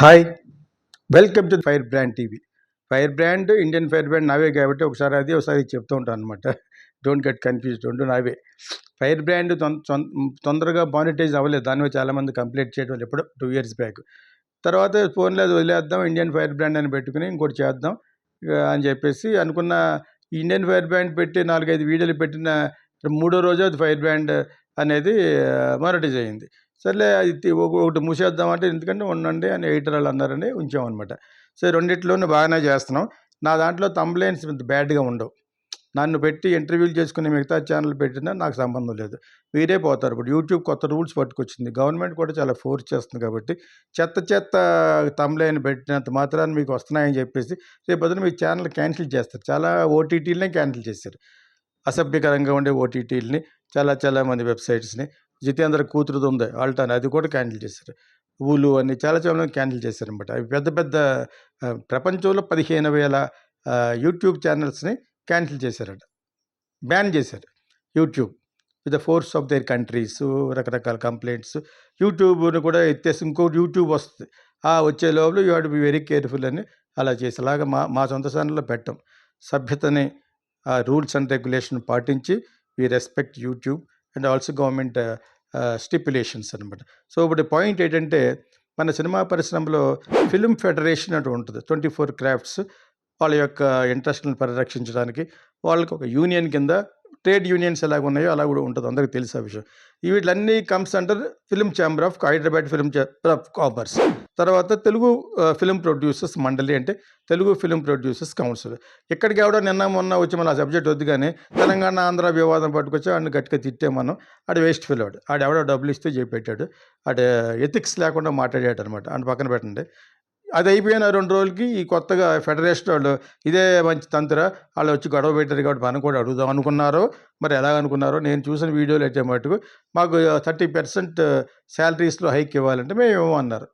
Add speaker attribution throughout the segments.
Speaker 1: Hi. Welcome to fire brand TV. Fire brand Indian fire brand నావే కాబట్టి ఒకసారి అది ఒకసారి చెప్తూ ఉంటాను అనమాట డోంట్ గెట్ కన్ఫ్యూజ్ రెండు నావే. ఫైర్ బ్రాండ్ తొం- తొందరగా మానిటైజ్ అవ్వలేదు. దానివల్ల చాలామంది కంప్లీట్ చేయడం వాళ్ళు ఎప్పుడో టూ ఇయర్స్ బ్యాక్. తర్వాత ఫోన్లో అది వదిలేద్దాం ఇండియన్ ఫైర్ బ్రాండ్ అని పెట్టుకుని ఇంకోటి చేద్దాం అని చెప్పేసి అనుకున్న ఇండియన్ ఫైర్ బ్రాండ్ పెట్టి నాలుగైదు వీడియోలు పెట్టిన మూడో రోజు అది ఫైర్ బ్రాండ్ అనేది మానిటైజ్ అయింది. సర్లే అది ఒక- ఒకటి మూసేద్దామంటే ఎందుకంటే ఉండండి అని ఎయిటర్ వాళ్ళు అన్నారని ఉంచామన్నమాట. సో రెండిట్లోనే బాగానే చేస్తున్నాం. నా దాంట్లో కంప్లైంట్స్ బ్యాడ్గా ఉండవు. నన్ను పెట్టి ఇంటర్వ్యూలు చేసుకునే మిగతా ఛానల్ పెట్టినా నాకు సంబంధం లేదు. మీరే పోతారు. ఇప్పుడు యూట్యూబ్ కొత్త రూల్స్ పట్టుకొచ్చింది. గవర్నమెంట్ కూడా చాలా ఫోర్స్ చేస్తుంది కాబట్టి చెత్త చెత్త తమ్లైన్ పెట్టినంత మాత్రాన్ని మీకు వస్తున్నాయని చెప్పేసి రేపు మీ ఛానల్ క్యాన్సిల్ చేస్తారు. చాలా ఓటీటీలనే క్యాన్సిల్ చేశారు. అసభ్యకరంగా ఉండే ఓటీటీలని చాలా చాలా మంది వెబ్సైట్స్ని జితేంద్ర కూతురుది ఉంది. ఆల్టాన్. అది కూడా క్యాన్సిల్ చేశారు. ఊలు అన్ని చాలా చాలా క్యాన్సిల్ చేశారనమాట అవి పెద్ద పెద్ద ప్రపంచంలో పదిహేను వేల యూట్యూబ్ ఛానల్స్ని క్యాన్సిల్ చేశారట. బ్యాన్ చేశారు YouTube. With the force of their countries రకరకాల కంప్లైంట్స్. యూట్యూబ్ను కూడా ఎత్తేసి ఇంకో యూట్యూబ్ వస్తుంది. ఆ వచ్చే లోపల you had be very careful అని అలా చేసి మా మా సొంత ఛానల్లో పెట్టాం. సభ్యతని ఆ రూల్స్ అండ్ రెగ్యులేషన్ పాటించి we respect YouTube. And also government stipulations అనమాట సో ఇప్పుడు పాయింట్ ఏంటంటే మన సినిమా పరిశ్రమలో ఫిల్మ్ ఫెడరేషన్ అంటూ ఉంటుంది. ట్వంటీ ఫోర్ క్రాఫ్ట్స్ వాళ్ళ యొక్క ఇంట్రెస్ట్ని పరిరక్షించడానికి వాళ్ళకి ఒక యూనియన్ కింద ట్రేడ్ యూనియన్స్ ఎలాగ ఉన్నాయో అలా కూడా ఉంటుంది అందరికీ తెలిసే విషయం. వీటిలన్నీ comes under film chamber of Hyderabad film chamber of commerce. తర్వాత తెలుగు ఫిల్మ్ ప్రొడ్యూసర్స్ మండలి అంటే తెలుగు ఫిల్మ్ ప్రొడ్యూసర్స్ కౌన్సిల్. ఇక్కడికి ఎవడో నిన్న మొన్న వచ్చి మన సబ్జెక్ట్ వద్దు కానీ తెలంగాణ ఆంధ్ర వివాదం పట్టుకొచ్చి వాడిని గట్టిగా తిట్టే మనం ఆడు వేస్ట్ ఫిల్ ఆడు ఆడు ఎవడో డబ్బులు ఇస్తే చేపెట్టాడు. ఆడు ఎథిక్స్ లేకుండా మాట్లాడాడు అనమాట అని పక్కన పెట్టండి. అది అయిపోయిన రెండు రోజులకి ఈ కొత్తగా ఫెడరేషన్ వాళ్ళు ఇదే మంచి తంత్ర వాళ్ళు వచ్చి గొడవ పెట్టారు కాబట్టి మనం కూడా అడుగుదాం అనుకున్నారో మరి ఎలా అనుకున్నారో నేను చూసిన వీడియోలు అయితే మటుకు మాకు థర్టీ పర్సెంట్ శాలరీస్లో హైక్ ఇవ్వాలంటే మేము అన్నారు.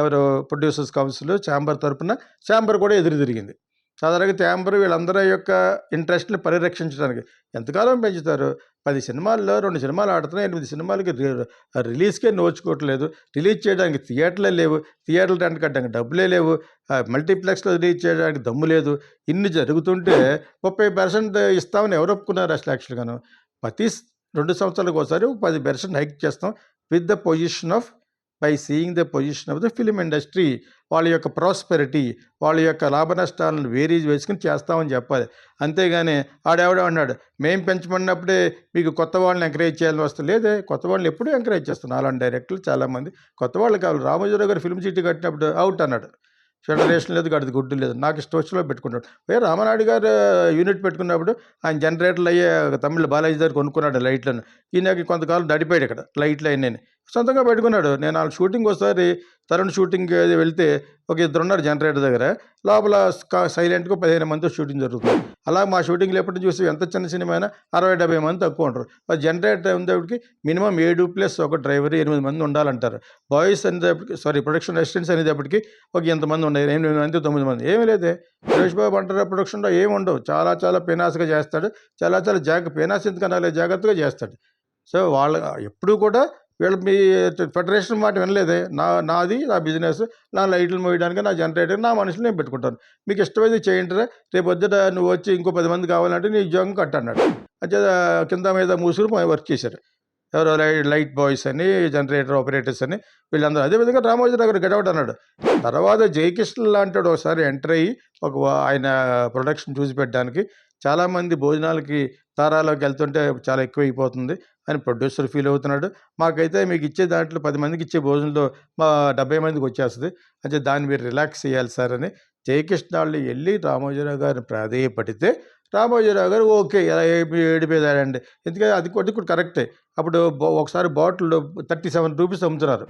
Speaker 1: ఎవరు ప్రొడ్యూసర్స్ కౌన్సిల్ ఛాంబర్ తరపున ఛాంబర్ కూడా ఎదురు తిరిగింది. సాధారణంగా తేంబరు వీళ్ళందరి యొక్క ఇంట్రెస్ట్ని పరిరక్షించడానికి. ఎంతకాలం పెంచుతారు? పది సినిమాల్లో రెండు సినిమాలు ఆడుతున్నాయి ఎనిమిది సినిమాలకి రి- రిలీజ్కే నోచుకోవట్లేదు. రిలీజ్ చేయడానికి థియేటర్లే లేవు. థియేటర్లు రెంట్ కట్టడానికి డబ్బులే లేవు. మల్టీప్లెక్స్లో రిలీజ్ చేయడానికి దమ్ము లేదు. ఇన్ని జరుగుతుంటే ముప్పై పర్సెంట్ ఇస్తామని ఎవరు ఒప్పుకున్నారు అసలు యాక్చువల్గాను? ప్రతి రెండు సంవత్సరాలకు ఒకసారి పది పర్సెంట్ హైక్ చేస్తాం. With the position of by seeing the position of the film industry వాళ్ళ యొక్క ప్రాస్పెరిటీ వాళ్ళ యొక్క లాభ నష్టాలను వేరీజ్ వేసుకుని చేస్తామని చెప్పాలి. అంతేగాని ఆడేవాడ అన్నాడు మేము పెంచమన్నప్పుడే మీకు కొత్త వాళ్ళని ఎంకరేజ్ చేయాలని వస్తుంది లేదే. కొత్త వాళ్ళని ఎప్పుడూ ఎంకరేజ్ చేస్తున్నాం అలాంటి డైరెక్టర్లు చాలామంది కొత్త వాళ్ళు కావాలి రామోజీరావు గారు ఫిల్మ్ సిటీ కట్టినప్పుడు అవుట్ అన్నాడు. ఫెడరేషన్ లేదు గడిది గుడ్డు లేదు. నాకు స్టోచ్లో పెట్టుకున్నాడు ఏ రామనాయుడు గారు యూనిట్ పెట్టుకున్నప్పుడు ఆయన జనరేటర్లు అయ్యే తమిళ బాలాజీ దగ్గర కొనుక్కున్నాడు లైట్లను. ఈయనకి కొంతకాలం నడిపాడు ఇక్కడ లైట్లు అయినాయి సొంతంగా పెట్టుకున్నాడు. నేను వాళ్ళ షూటింగ్ ఒకసారి తరుణ్ షూటింగ్ వెళ్తే ఒక ఇద్దరు ఉన్నారు జనరేటర్ దగ్గర. లోపల సైలెంట్గా పదిహేను మంది షూటింగ్ జరుగుతుంది. అలా మా షూటింగ్లు ఎప్పటి చూసి ఎంత చిన్న సినిమా అయినా అరవై డెబ్బై మంది తక్కువ ఉంటారు. ఆ జనరేటర్ ఉండేటికి మినిమం ఏడు ప్లస్ ఒక డ్రైవర్ ఎనిమిది మంది ఉండాలంటారు. బాయ్స్ అనేటప్పటికి సారీ ప్రొడక్షన్ అసిస్టెంట్స్ అనేటప్పటికి ఒక ఎంతమంది ఉన్నాయి ఎనిమిది మంది తొమ్మిది మంది ఏమీ లేదే. సురేష్ బాబు అంటారు ప్రొడక్షన్లో ఏమి ఉండవు. చాలా చాలా పెనాస్గా చేస్తాడు. చాలా చాలా జాగ్రత్త పెనాస్ ఎందుకన్నా జాగ్రత్తగా చేస్తాడు. సో వాళ్ళ ఎప్పుడూ కూడా వీళ్ళు మీ ఫెడరేషన్ మాట వినలేదే. నా నాది నా బిజినెస్ నా లైట్లు మోయడానికి నా జనరేటర్ నా మనుషులు నేను పెట్టుకుంటాను. మీకు ఇష్టమైతే చేయండిరా. రేపు వద్ద నువ్వు వచ్చి ఇంకో పది మంది కావాలంటే నీ ఉద్యోగం కట్టన్నాడు. అంటే కింద మీద మూసుకుని వర్క్ చేశారు. ఎవరో లైట్ లైట్ బాయ్స్ అని జనరేటర్ ఆపరేటర్స్ అని వీళ్ళందరూ. అదేవిధంగా రామోజీ నగర్ గడవట్ అన్నాడు. తర్వాత జయకృష్ణ లాంటి ఒకసారి ఎంటర్ అయ్యి ఒక ఆయన ప్రొడక్షన్ చూసి పెట్టడానికి చాలామంది భోజనాలకి తారాలోకి వెళ్తుంటే చాలా ఎక్కువ అయిపోతుంది అని ప్రొడ్యూసర్ ఫీల్ అవుతున్నాడు. మాకైతే మీకు ఇచ్చే దాంట్లో పది మందికి ఇచ్చే భోజనంలో మా డెబ్బై మందికి వచ్చేస్తుంది. అంటే దాన్ని మీరు రిలాక్స్ చేయాలి సార్ అని జయకృష్ణ వాళ్ళు వెళ్ళి రామోజీరావు గారిని ప్రాధేయపడితే రామోజీరావు గారు ఓకే ఇలా ఏడిపోయాడండి ఎందుకంటే అది కూడా కూడా కరెక్టే. అప్పుడు ఒకసారి బాటిల్ థర్టీ సెవెన్ రూపీస్ అమ్ముతున్నారు.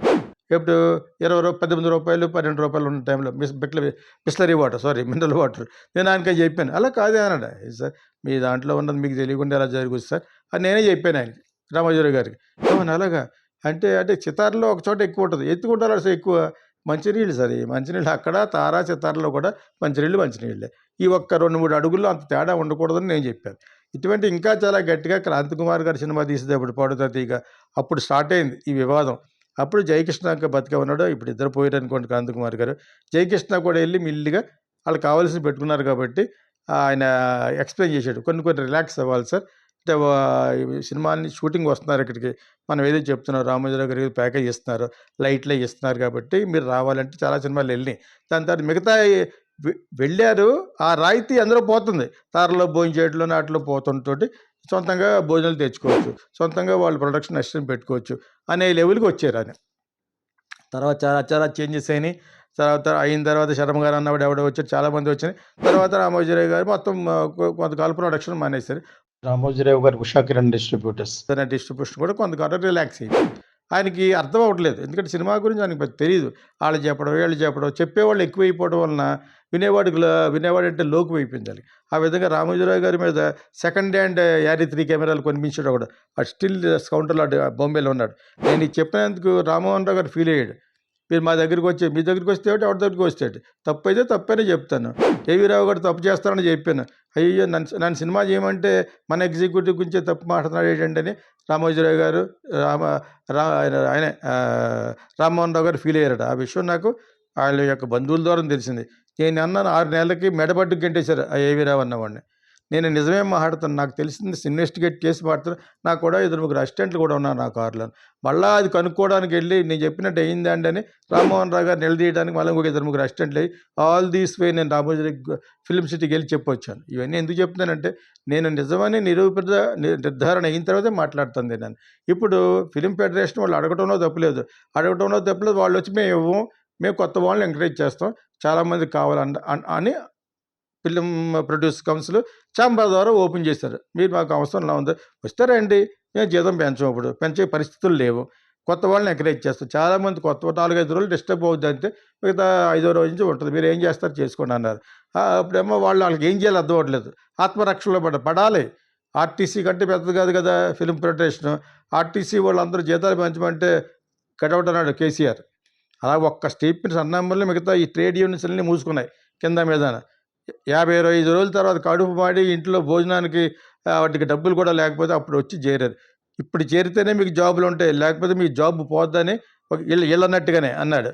Speaker 1: ఇప్పుడు ఇరవై రూపాయలు పద్దెనిమిది రూపాయలు పన్నెండు రూపాయలు ఉన్న టైంలో మిస్ బిట్ల Bisleri water sorry mineral water. నేను ఆయనకి చెప్పాను. అలా కాదే అన్నాడు. సార్ మీ దాంట్లో ఉన్నది మీకు తెలియకుండా ఎలా జరుగుతుంది సార్? అని నేనే చెప్పాను ఆయనకి రామోజీరావు గారికి. "అవును, అలాగా? అంటే అంటే చితార్లో ఒక చోట ఎక్కువ ఉంటుంది. ఎత్తుకుంటారు అసలు ఎక్కువ మంచినీళ్ళు సార్. ఈ మంచినీళ్ళు అక్కడ తారా చితార్లో కూడా మంచినీళ్ళు మంచినీళ్ళే. ఈ ఒక్క రెండు మూడు అడుగుల్లో అంత తేడా ఉండకూడదని నేను చెప్పాను. ఇటువంటి ఇంకా చాలా గట్టిగా క్రాంతి కుమార్ గారి సినిమా తీసేటప్పుడు పాడుతా తీగ. అప్పుడు స్టార్ట్ అయింది ఈ వివాదం. అప్పుడు జయకృష్ణ బతికే ఉన్నాడు. ఇప్పుడు ఇద్దరు పోయారు అనుకోండి కాంతకుమార్ గారు. జయకృష్ణ కూడా వెళ్ళి మిల్లిగా వాళ్ళకి కావాల్సింది పెట్టుకున్నారు కాబట్టి ఆయన ఎక్స్ప్లెయిన్ చేశాడు. కొన్ని కొన్ని రిలాక్స్ అవ్వాలి సార్. అంటే సినిమాని షూటింగ్ వస్తున్నారు ఇక్కడికి. మనం ఏదో చెప్తున్నాం రామోజీరావు గారు ప్యాకేజ్ ఇస్తున్నారు లైట్లు ఇస్తున్నారు కాబట్టి మీరు రావాలంటే చాలా సినిమాలు వెళ్ళినాయి. దాని తర్వాత మిగతా వెళ్ళారు. ఆ రాయితీ అందరూ పోతుంది. తారలో భోజనం చేయడంలో నాటిలో పోతుంటోటి సొంతంగా భోజనాలు తెచ్చుకోవచ్చు సొంతంగా వాళ్ళు ప్రొడక్షన్ అసిస్టెంట్ పెట్టుకోవచ్చు అనే లెవెల్కి వచ్చారు ఆయన. తర్వాత చాలా చాలా చేంజెస్ అయినాయి. తర్వాత అయిన తర్వాత శర్మ గారు అన్నవాడు ఎవడో వచ్చారు చాలామంది వచ్చినాయి. తర్వాత రామోజీరావు గారు మొత్తం కొంతకాలం ప్రొడక్షన్ మానేశారు. రామోజీరావు గారు ఉషా కిరణ్ డిస్ట్రిబ్యూటర్స్ తన డిస్ట్రిబ్యూషన్ కూడా కొంతకాలం రిలాక్స్ అయింది. ఆయనకి అర్థం అవ్వట్లేదు. ఎందుకంటే సినిమా గురించి ఆయనకి తెలియదు వాళ్ళు చెప్పడం వీళ్ళు చెప్పడం చెప్పేవాళ్ళు ఎక్కువైపోవడం వలన వినేవాడికి వినేవాడు అంటే లోకు అయిపోయింది ఆ విధంగా రామోజీరావు గారి మీద సెకండ్ హ్యాండ్ యారీ త్రీ కెమెరాలు కొనిపించాడు ఒకడు. ఆ స్టిల్ కౌంటర్లో అటు బొంబేలో ఉన్నాడు. నేను చెప్పినందుకు రామ్మోహన్ రావు గారు ఫీల్ అయ్యాడు. మీరు మా దగ్గరికి వచ్చే మీ దగ్గరికి వస్తే ఒకటి ఎవరి దగ్గరికి వస్తే తప్పు అయితే తప్పనే చెప్తాను. ఏవి రావు గారు తప్పు చేస్తానని చెప్పాను. అయ్యో నన్ను నన్ను సినిమా చేయమంటే మన ఎగ్జిక్యూటివ్ గురించి తప్పు మాట్లాడుతున్నాడు ఏంటంటే అని రామోజీరావు గారు రామ రా ఆయన ఆయనే రామ్మోహన్ రావు గారు ఫీల్ అయ్యారట. ఆ విషయం నాకు వాళ్ళ యొక్క బంధువుల ద్వారా తెలిసింది. నేను అన్నాను ఆరు నెలలకి మెడబడ్డు గెంటేశారు ఆ ఏవీ రావు అన్నవాడిని. నేను నిజమే మాట్లాడుతాను నాకు తెలిసింది ఇన్వెస్టిగేట్ చేసి మాట్లాడుతాను నాకు కూడా ఇద్దరు ముగ్గురు అసిస్టెంట్లు కూడా ఉన్నారు నా కారులో. మళ్ళీ అది కనుక్కోవడానికి వెళ్ళి నేను చెప్పినట్టు అయింది అండి అని రామ్మోహన్ రావు గారు నిలదీయడానికి మళ్ళీ ఇంకొక ఇద్దరు ముగ్గురు అసిస్టెంట్లు అయ్యి ఆల్ దీస్ వే నేను రామోజీ ఫిల్మ్ సిటీకి వెళ్ళి చెప్పొచ్చాను. ఇవన్నీ ఎందుకు చెప్తున్నానంటే నేను నిజమని నిరూపిత నిర్ధారణ అయిన తర్వాతే మాట్లాడుతుంది నేను. ఇప్పుడు ఫిలిం ఫెడరేషన్ వాళ్ళు అడగటంలో తప్పులేదు. అడగటంలో తప్పులేదు. వాళ్ళు వచ్చి మేము ఇవ్వం మేము కొత్త వాళ్ళని ఎంకరేజ్ చేస్తాం. చాలామంది కావాలంట అని ఫిలిం ప్రొడ్యూస్ కౌన్సిల్ ఛాంబర్ ద్వారా ఓపెన్ చేశారు. మీరు మాకు అవసరం ఎలా ఉంది వస్తారండి మేము జీతం పెంచం ఇప్పుడు పెంచే పరిస్థితులు లేవు. కొత్త వాళ్ళని ఎంకరేజ్ చేస్తాం. చాలామంది కొత్త నాలుగైదు రోజులు డిస్టర్బ్ అవుద్ది అంటే మిగతా ఐదో రోజు నుంచి ఉంటుంది. మీరు ఏం చేస్తారు? చేసుకోండి అన్నారు. అప్పుడేమో వాళ్ళు వాళ్ళకి ఏం చేయాలి అర్థం అవ్వట్లేదు. ఆత్మరక్షణలో పడ పడాలి. ఆర్టీసీ కంటే పెద్దది కాదు కదా ఫిలిం ఫెడరేషన్ ఆర్టీసీ వాళ్ళందరూ జీతాలు పెంచమంటే కటౌట్ అన్నాడు కేసీఆర్. అలా ఒక్క స్టేట్మెంట్స్ అన్నం మిగతా ఈ ట్రేడ్ యూనియన్స్ అన్నీ మూసుకున్నాయి కింద మీద యాభై ఇరవై ఐదు రోజుల తర్వాత కడుపు మాడి ఇంట్లో భోజనానికి వాటికి డబ్బులు కూడా లేకపోతే అప్పుడు వచ్చి చేరారు ఇప్పుడు చేరితేనే మీకు జాబులు ఉంటాయి. లేకపోతే మీ జాబ్ పోద్దని ఒక వీళ్ళన్నట్టుగానే ఇళ్ళన్నట్టుగానే అన్నాడు.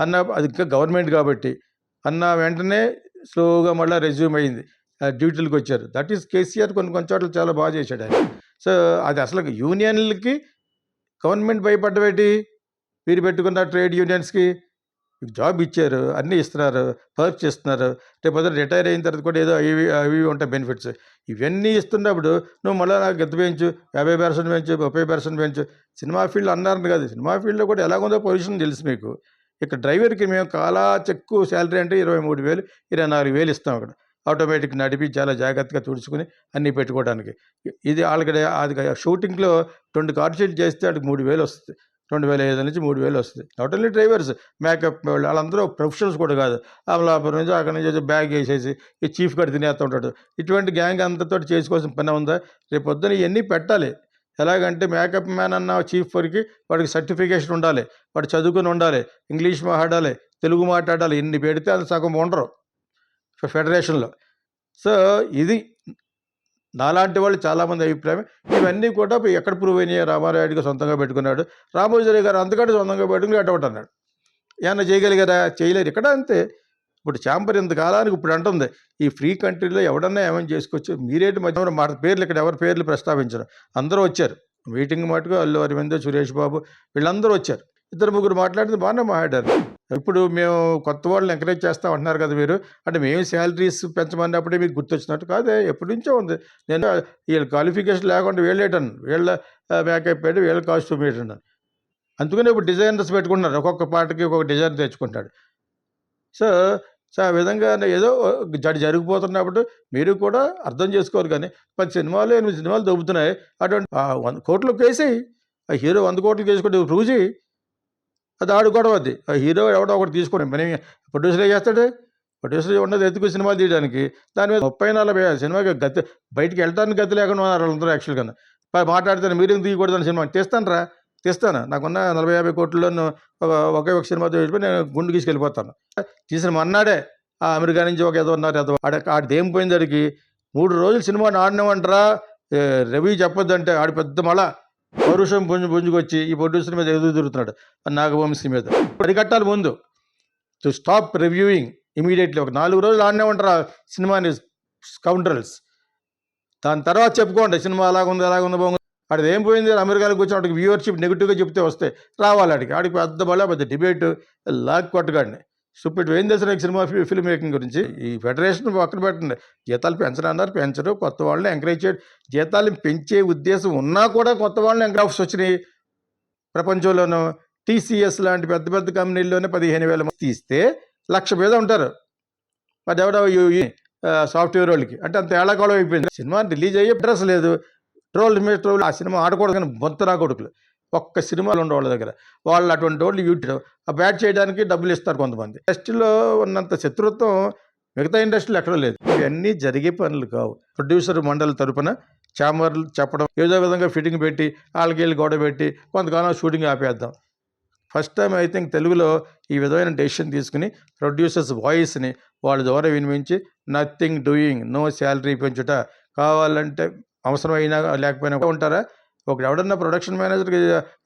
Speaker 1: అన్న అది ఇంకా గవర్నమెంట్ కాబట్టి అన్న వెంటనే స్లోగా మళ్ళీ రెజ్యూమ్ అయింది. డ్యూటీలకు వచ్చారు. దట్ ఈస్ కేసీఆర్ కొన్ని కొన్ని చోట్ల చాలా బాగా చేశాడు ఆయన. సో అది అసలు యూనియన్లకి గవర్నమెంట్ భయపడ్డవేటి? మీరు పెట్టుకున్న ట్రేడ్ యూనియన్స్కి జాబ్ ఇచ్చారు అన్నీ ఇస్తున్నారు పర్క్స్ ఇస్తున్నారు రేపు పొద్దున రిటైర్ అయిన తర్వాత కూడా ఏదో అవి అవి ఇవి ఉంటాయి బెనిఫిట్స్. ఇవన్నీ ఇస్తున్నప్పుడు నువ్వు మళ్ళీ నాకు ఎంత పెంచు యాభై పర్సెంట్ పెంచు ముప్పై పర్సెంట్ పెంచు సినిమా ఫీల్డ్ అన్నారు కాదు. సినిమా ఫీల్డ్లో కూడా ఎలాగుందో పొజిషన్ తెలుసు మీకు. ఇక్కడ డ్రైవర్కి మేము కాలా చెక్కు శాలరీ అంటే ఇరవై మూడు వేలు ఇరవై నాలుగు వేలు ఇస్తాం అక్కడ. ఆటోమేటిక్ నడిపి చాలా జాగ్రత్తగా తుడుచుకుని అన్నీ పెట్టుకోవడానికి. ఇది వాళ్ళకి అది షూటింగ్లో రెండు కార్డ్ షీట్ చేస్తే వాడికి మూడు వేలు వస్తుంది. రెండు వేల ఐదు నుంచి మూడు వేలు వస్తుంది. నాట్ ఓన్లీ డ్రైవర్స్ మేకప్ వాళ్ళు వాళ్ళందరూ ప్రొఫెషనల్స్ కూడా కాదు. అమలాపురం నుంచి అక్కడి నుంచి వచ్చి బ్యాగ్ వేసేసి ఈ చీఫ్ గడి తినేస్తూ ఉంటాడు. ఇటువంటి గ్యాంగ్ అంతతో చేసుకోవాల్సిన పని ఉందా? రేపు పొద్దున ఇవన్నీ పెట్టాలి. ఎలాగంటే మేకప్ మ్యాన్ అన్న చీఫ్ వరకు వాడికి సర్టిఫికేషన్ ఉండాలి. వాడు చదువుకుని ఉండాలి. ఇంగ్లీష్ మాట్లాడాలి. తెలుగు మాట్లాడాలి. ఎన్ని పెడితే అది సగం ఉండరు. ఫెడరేషన్లో సో ఇది నాలాంటి వాళ్ళు చాలామంది అభిప్రాయం ఇవన్నీ కూడా ఎక్కడ ప్రూవ్ అయినాయి రామారాయుడిగా సొంతంగా పెట్టుకున్నాడు. రామోజీరావు గారు అంతకంటే సొంతంగా పెట్టుకుని అటౌట్ అన్నాడు. ఏమన్నా చేయగలిగారా? చేయలేరు. ఇక్కడ అంతే. ఇప్పుడు చాంబర్ ఇంతకాలానికి ఇప్పుడు అంటుంది. ఈ ఫ్రీ కంట్రీలో ఎవడన్నా ఏమైనా చేసుకోవచ్చు. మీరేంటి మధ్య మా పేర్లు ఇక్కడ ఎవరి పేర్లు ప్రస్తావించరు. అందరూ వచ్చారు. మీటింగ్ మటుకు అల్లు అరవిందో సురేష్ బాబు వీళ్ళందరూ వచ్చారు. ఇద్దరు ముగ్గురు మాట్లాడితే బాగానే మాట్లాడారు ఇప్పుడు మేము కొత్త వాళ్ళని ఎంకరేజ్ చేస్తాం అంటున్నారు కదా మీరు. అంటే మేము శాలరీస్ పెంచమన్నప్పుడే మీకు గుర్తొచ్చినట్టు కాదే ఎప్పటి నుంచో ఉంది. నేను వీళ్ళ క్వాలిఫికేషన్ లేకుండా వీళ్ళేటను వీళ్ళ మేకప్ పెట్టి వీళ్ళ కాస్ట్యూమ్ వేయటను అందుకనే ఇప్పుడు డిజైనర్స్ పెట్టుకుంటున్నారు. ఒక్కొక్క పాటకి ఒక్కొక్క డిజైన్ తెచ్చుకుంటాడు. సో సో ఆ విధంగా ఏదో జడి జరిగిపోతున్నప్పుడు మీరు కూడా అర్థం చేసుకోరు కానీ పది సినిమాలు ఎనిమిది సినిమాలు దొబ్బుతున్నాయి. అటువంటి వంద కోట్లు కేసేయి. ఆ హీరో వంద కోట్లు కేసుకుంటే ప్రూవ్ అది ఆడు గొడవ అది ఆ హీరో ఎవడో ఒకటి తీసుకుని మరి ప్రొడ్యూసర్ చేస్తాడు. ప్రొడ్యూసర్ ఉన్నది ఎత్తుకు సినిమా తీయడానికి? దాని మీద ముప్పై నలభై సినిమాకి గతి బయటికి వెళ్ళడానికి గతి లేకుండా ఉన్నారు వాళ్ళందరూ యాక్చువల్గా. మాట్లాడితే మీరు తీయకూడదని సినిమా తీస్తాను రా తీస్తాను. నాకున్న నలభై యాభై కోట్లలో ఒక ఒకే ఒక సినిమా తీసుకుని నేను గుండు తీసుకెళ్ళిపోతాను తీసిన మొన్నాడే ఆ అమెరికా నుంచి ఒక ఏదో ఉన్నారు ఏదో ఆడ ఆడదేం పోయిందడికి మూడు రోజులు సినిమా ఆడినామంటారా రవి చెప్పొద్దంటే ఆడి పెద్ద మళ్ళా పౌరుషం పుంజు పుంజుకొచ్చి ఈ ప్రొడ్యూసర్ మీద ఎదురు తిరుగుతున్నాడు. ఆ నాగవంశీ మీద. అరికట్టాలి ముందు. టు స్టాప్ రివ్యూయింగ్ ఇమీడియట్లీ ఒక నాలుగు రోజులు ఆడనే ఉంటారు సినిమాని కౌంటర్స్ దాని తర్వాత చెప్పుకోండి సినిమా అలాగుంది అలాగుంది బాగుంది. అక్కడ ఏం పోయింది? అమెరికాలో కూర్చొని వాడికి వ్యూవర్షిప్ నెగిటివ్గా చెప్తే వస్తే రావాలి ఆడికి. ఆడికి పెద్ద బలే పెద్ద డిబేట్ లాక్ కొట్టగాడిని సూపిట్ ఏం తెలుసు నాకు సినిమా ఫిల్మ్ మేకింగ్ గురించి? ఈ ఫెడరేషన్ పక్కన పెట్టండి. జీతాలు పెంచనన్నారు పెంచరు. కొత్త వాళ్ళని ఎంకరేజ్ చేయడం జీతాలు పెంచే ఉద్దేశం ఉన్నా కూడా కొత్త వాళ్ళని ఎంకరేజ్ వచ్చినాయి. ప్రపంచంలోనూ టీసీఎస్ లాంటి పెద్ద పెద్ద కంపెనీల్లోనే పదిహేను వేల మంది తీస్తే లక్ష మీద ఉంటారు. మరి ఎవడో సాఫ్ట్వేర్ వాళ్ళకి. అంటే అంత ఏళ్ళకాలం అయిపోయింది సినిమా రిలీజ్ అయ్యే అడ్రస్ లేదు. ట్రోల్ మీద ట్రోల్ ఆ సినిమా ఆడకూడదు కానీ బొంతనా కొడుకులు ఒక్క సినిమాలు ఉండే వాళ్ళ దగ్గర. వాళ్ళు అటువంటి వాళ్ళు యూట్యూబ్ ఆ బ్యాట్ చేయడానికి డబ్బులు ఇస్తారు కొంతమంది. ఇండస్ట్రీలో ఉన్నంత శత్రుత్వం మిగతా ఇండస్ట్రీలో ఎక్కడ లేదు. ఇవన్నీ జరిగే పనులు కావు. ప్రొడ్యూసర్ మండలి తరపున చామర్లు చెప్పడం ఏదో విధంగా ఫిట్టింగ్ పెట్టి వాళ్ళకి వెళ్ళి గొడవ పెట్టి కొంతకాలం షూటింగ్ ఆపేద్దాం. ఫస్ట్ టైం ఐ థింక్ తెలుగులో ఈ విధమైన డెసిషన్ తీసుకుని ప్రొడ్యూసర్స్ వాయిస్ని వాళ్ళ ద్వారా వినిపించి నథింగ్ డూయింగ్ నో శాలరీ పెంచుట. కావాలంటే అవసరమైనా లేకపోయినా ఉంటారా? ఒక ఎవడన్నా ప్రొడక్షన్ మేనేజర్కి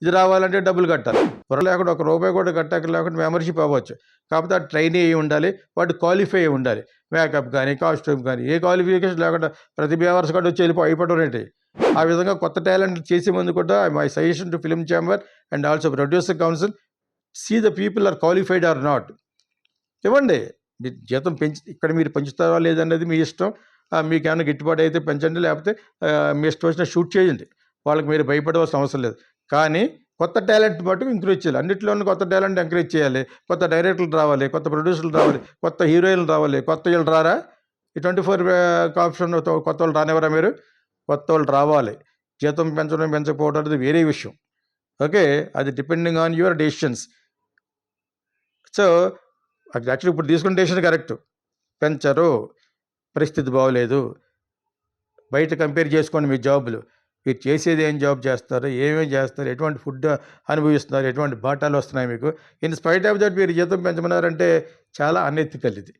Speaker 1: ఇది రావాలంటే డబ్బులు కట్టాలి. త్వర లేకుండా ఒక రూపాయి కూడా కట్టాక లేకుండా మెంబర్షిప్ అవ్వచ్చు. కాకపోతే ఆ ట్రైన్ అయ్యి ఉండాలి వాటి క్వాలిఫై అయి ఉండాలి. మేకప్ కానీ కాస్ట్యూమ్ కానీ ఏ క్వాలిఫికేషన్ లేకుండా ప్రతి బేవర్స్ కూడా వచ్చి వెళ్ళిపో అయిపోవడం ఆ విధంగా కొత్త టాలెంట్ చేసే ముందు కూడా my suggestion to film chamber and also producer council see the people are qualified or not ఇవ్వండి. మీరు జీతం పెంచి ఇక్కడ మీరు పెంచుతారా లేదనేది మీ ఇష్టం. మీకు ఏమైనా గిట్టుబాటు అయితే పెంచండి లేకపోతే మీ ఇష్టం వచ్చిన షూట్ చేయండి. వాళ్ళకి మీరు భయపడవలసిన అవసరం లేదు. కానీ కొత్త టాలెంట్ మటుకు ఎంకరేజ్ చేయాలి. అన్నింటిలోనూ కొత్త టాలెంట్ ఎంకరేజ్ చేయాలి. కొత్త డైరెక్టర్లు రావాలి కొత్త ప్రొడ్యూసర్లు రావాలి కొత్త హీరోయిన్లు రావాలి. కొత్త వీళ్ళు రారా? ఈ ట్వంటీ ఫోర్ ఆప్షన్ కొత్త వాళ్ళు రానివ్వరా మీరు? కొత్త వాళ్ళు రావాలి. జీతం పెంచడం పెంచకపోవడం అనేది వేరే విషయం. ఓకే? అది depending on your decisions so actually ఇప్పుడు తీసుకున్న డెసిషన్ కరెక్ట్ పెంచరు. పరిస్థితి బాగోలేదు. బయట కంపేర్ చేసుకోండి మీ జాబులు మీరు చేసేది ఏం జాబ్ చేస్తారు ఏమేమి చేస్తారు ఎటువంటి ఫుడ్ అనుభవిస్తున్నారు ఎటువంటి బాటాలు వస్తున్నాయి మీకు? ఇన్ స్పైట్ ఆఫ్ దట్ మీరు జీతం పెంచమన్నారంటే చాలా అనెతికల్ ఇది.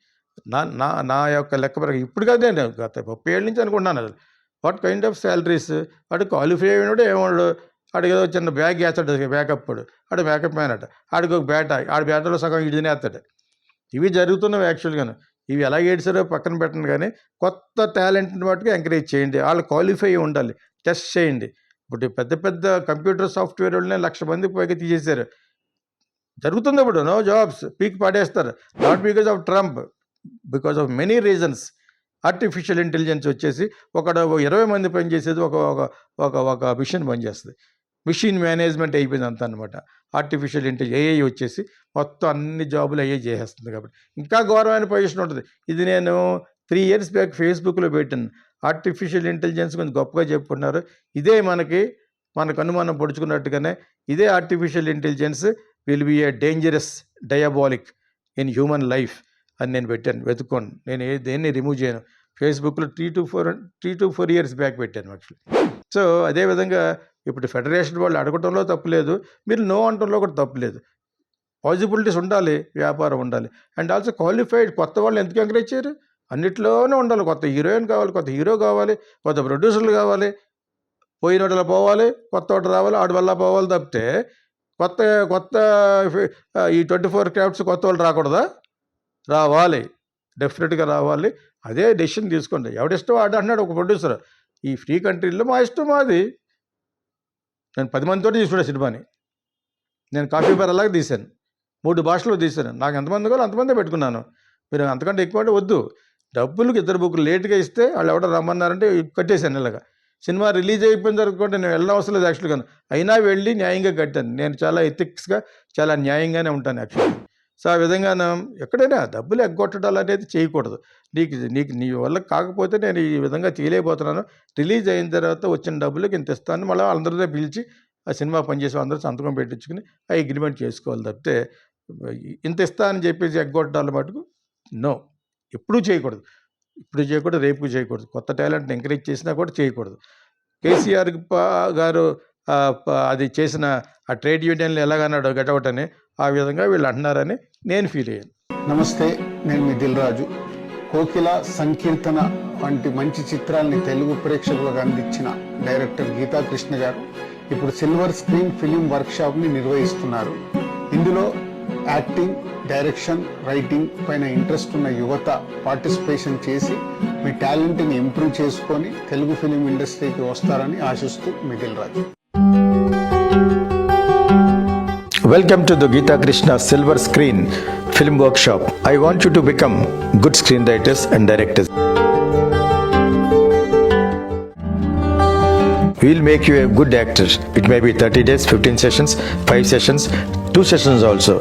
Speaker 1: నా నా నా యొక్క లెక్క ప్రకారం ఇప్పుడు కాదు నేను గత ముప్పై ఏళ్ళ నుంచి అనుకుంటున్నాను అసలు వాట్ కైండ్ ఆఫ్ శాలరీస్ వాడు క్వాలిఫై అయినాడు ఏమన్నాడు ఆడికి ఏదో చిన్న బ్యాగ్ వేస్తాడు బ్యాకప్ ఆడు బ్యాకప్ మ్యాన్ అట. ఆడికి ఒక బ్యాట ఆడి బేటలో సగం ఇది తినేస్తాడు ఇవి జరుగుతున్నవి యాక్చువల్గాను. ఇవి ఎలా ఏడ్చారో పక్కన పెట్టండి కానీ కొత్త టాలెంట్ని మట్టుకు ఎంకరేజ్ చేయండి. వాళ్ళు క్వాలిఫై ఉండాలి. టెస్ట్ చేయండి. ఇప్పుడు పెద్ద పెద్ద కంప్యూటర్ సాఫ్ట్వేర్ వాళ్ళనే లక్ష మందికి పైగా తీసేశారు. జరుగుతుంది ఇప్పుడు. No jobs. Peak పాడేస్తారు. Not because of Trump. Because of many reasons. Artificial intelligence వచ్చేసి ఒకడు ఇరవై మంది పనిచేసేది ఒక ఒక ఒక ఒక మిషన్ పనిచేస్తుంది మిషన్ మేనేజ్మెంట్ అయిపోయింది అంత అనమాట ఆర్టిఫిషియల్ ఇంటెలిజెన్స్ ఏఐ వచ్చేసి మొత్తం అన్ని జాబులు అయ్యే చేసేస్తుంది కాబట్టి. ఇంకా ఘోరమైన పొజిషన్ ఉంటుంది. ఇది నేను త్రీ ఇయర్స్ బ్యాక్ ఫేస్బుక్లో పెట్టాను. ఆర్టిఫిషియల్ ఇంటెలిజెన్స్ కొంచెం గొప్పగా చెప్పుకున్నారు ఇదే మనకి మనకు అనుమానం పొడుచుకున్నట్టుగానే ఇదే artificial intelligence will be a dangerous diabolic in human life అని నేను పెట్టాను. వెతుక్కోండి. నేను ఏ దేన్ని రిమూవ్ చేయను. ఫేస్బుక్లో three two four three two four years back పెట్టాను యాక్చువల్లీ సో అదేవిధంగా ఇప్పుడు ఫెడరేషన్ వాళ్ళు అడగటంలో తప్పులేదు మీరు నో అనటంలో కూడా తప్పులేదు పాజిబిలిటీస్ ఉండాలి వ్యాపారం ఉండాలి. అండ్ ఆల్సో క్వాలిఫైడ్ కొత్త వాళ్ళు ఎందుకు ఎంకరేజ్ చేయరు? అన్నిట్లోనే ఉండాలి. కొత్త హీరోయిన్ కావాలి కొత్త హీరో కావాలి కొత్త ప్రొడ్యూసర్లు కావాలి. పోయినోటలా పోవాలి కొత్త ఒకటి రావాలి ఆడి వల్ల పోవాలి తప్పితే కొత్త కొత్త ఈ ట్వంటీ ఫోర్ క్రాఫ్ట్స్ కొత్త వాళ్ళు రాకూడదా? రావాలి. డెఫినెట్గా రావాలి. అదే డెసిషన్ తీసుకోండి. ఎవడిష్టం ఆడ అంటున్నాడు ఒక ప్రొడ్యూసర్. ఈ ఫ్రీ కంట్రీలో మా ఇష్టం మాది. నేను పది మందితో తీసుకున్నా సినిమాని. నేను కాఫీ బార్ అలాగే తీశాను. మూడు భాషలో తీశాను. నాకు ఎంతమంది కావాలో అంతమందే పెట్టుకున్నాను. మీరు అంతకంటే ఎక్కువ అంటే వద్దు. డబ్బులకు ఇద్దరు బుక్లు లేట్గా ఇస్తే వాళ్ళు ఎవడో రమ్మన్నారంటే కట్టేశాను ఇలాగా. సినిమా రిలీజ్ అయిపోయిన తర్వాత కూడా నేను వెళ్ళడం అవసరం లేదు యాక్చువల్గా. అయినా వెళ్ళి న్యాయంగా కట్టాను. నేను చాలా ఎథిక్స్గా చాలా న్యాయంగానే ఉంటాను యాక్చువల్గా. సో ఆ విధంగా ఎక్కడైనా డబ్బులు ఎగ్గొట్టడాలు అనేది చేయకూడదు. నీకు నీకు నీ వల్ల కాకపోతే నేను ఈ విధంగా చేయలేకపోతున్నాను. రిలీజ్ అయిన తర్వాత వచ్చిన డబ్బులకి ఇంత ఇస్తాను. మళ్ళీ అందరితో పిలిచి ఆ సినిమా పనిచేసే అందరూ సంతకం పెట్టించుకుని ఆ అగ్రిమెంట్ చేసుకోవాలి తప్పితే ఇంత ఇస్తా అని చెప్పేసి ఎగ్గొట్టాలి మటుకు నో. ఎప్పుడూ చేయకూడదు. ఇప్పుడు చేయకూడదు రేపు చేయకూడదు. కొత్త టాలెంట్ని ఎంకరేజ్ చేసినా కూడా చేయకూడదు. కేసీఆర్ గారు అది చేసిన ఆ ట్రేడ్ యూనియన్లు ఎలాగన్నాడు గెటౌట్ అని ఆ విధంగా వీళ్ళు అంటున్నారని నేను ఫీల్ అయ్యాను.
Speaker 2: నమస్తే నేను మీ దిల్ రాజు. కోకిల సంకీర్తన వంటి మంచి చిత్రాల్ని తెలుగు ప్రేక్షకులకు అందించిన డైరెక్టర్ గీతా కృష్ణ గారు ఇప్పుడు సిల్వర్ స్క్రీన్ ఫిలిం వర్క్షాప్ని నిర్వహిస్తున్నారు. ఇందులో యాక్టింగ్ డైరెక్షన్ రైటింగ్ పైన ఇంట్రెస్ట్ ఉన్న యువత పార్టిసిపేషన్ చేసి మీ టాలెంట్ని ఇంప్రూవ్ చేసుకొని తెలుగు ఫిలిం ఇండస్ట్రీకి వస్తారని ఆశిస్తూ Miguel Raju
Speaker 1: Welcome to the Geeta Krishna Silver Screen Film Workshop. I want you to become good screenwriters and directors. We'll make you a good actor. It may be 30 days, 15 sessions, 5 sessions, 2 sessions also.